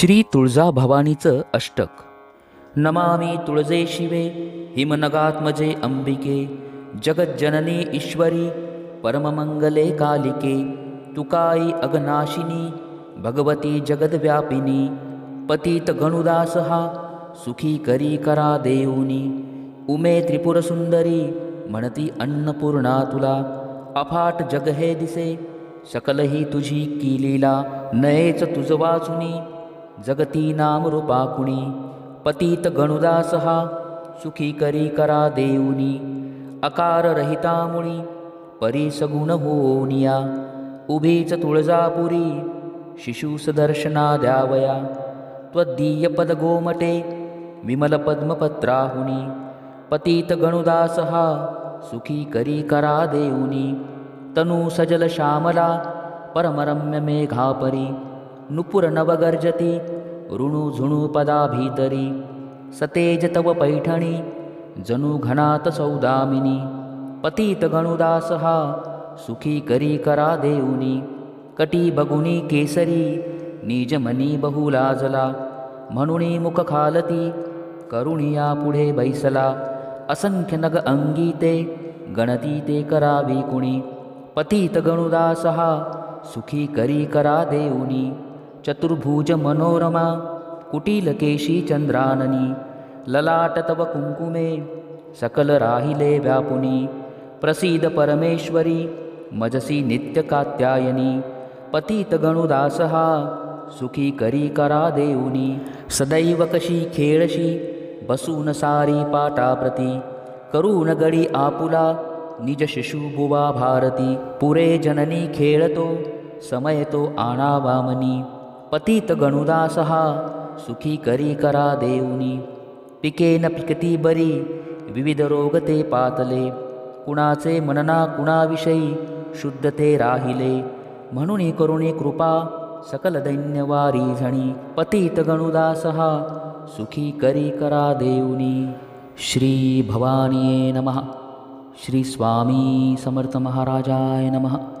श्री तुळजाभवानीचं अष्टक. नमामि तुळजे शिवे हिमनगात्मजे अंबिके जगज्जननी ईश्वरी परममंगले कालिके तुकाई अगनाशिनी भगवती जगद्व्यापिनी पतित गणुदासहा सुखी करी करा देऊनी उमे त्रिपुरसुंदरी म्हणती अन्नपूर्णा तुला अफाट जग हे दिसे सकलही तुझी की लीला नयेच तुझ वाचुनी जगती नाम रूपा कुणी पतित गणुदास हा सुखी करी करा देऊनी अकार रहिता मुळी परी सगुण होनिया उभीच तुळजापुरी शिशुस दर्शना द्यावया त्वदीय पद गोमटे विमल पद्मपत्राहुनी पतित गणुदास हा सुखी करी करा देऊनी तनु सजल श्यामला परमरम्य मेघापरी नुपुरनवगर्जति ऋणु पदाभीतरी सतेज तव पैठणी जनुघनात सौदामिनी पतित हा सुखी करी करा देऊनी कटी बगुनी केसरी निजमनी बहुलाजला म्हणुनी मुख खालती करुणिया पुढे बैसला असंख्य नग अंगीते गणती ते करावी कुणी पतित हा सुखी करी करा देऊनी चतुर्भुज मनोरमा कुटील ललाटतव चंद्राननी ललाट तव कुंकुमे सकल राहिले व्यापुनी प्रसीद परमेश्वरी मजसी नित्य कात्यायनी पतित सुखी करी करा देऊनी सदैव कशी खेळशी बसून सारी पाटाप्रती करून गडी आपुला निज शिशुबुवा भारती पुरे जननी खेळतो समयतो आणावामनी पतित गणुदास हा सुखी करी करा देऊनी। पिके न पिकती बरी विविध रोग ते पातले। कुणाचे मनना कुणाविषयी शुद्ध ते राहिले। म्हणून करुणी कृपा सकल दैन्यवारी झणी। पतित गणुदास हा सुखी करी करा देऊनी। श्री भवानीये नमः। श्री स्वामी समर्थ महाराजाय नमः।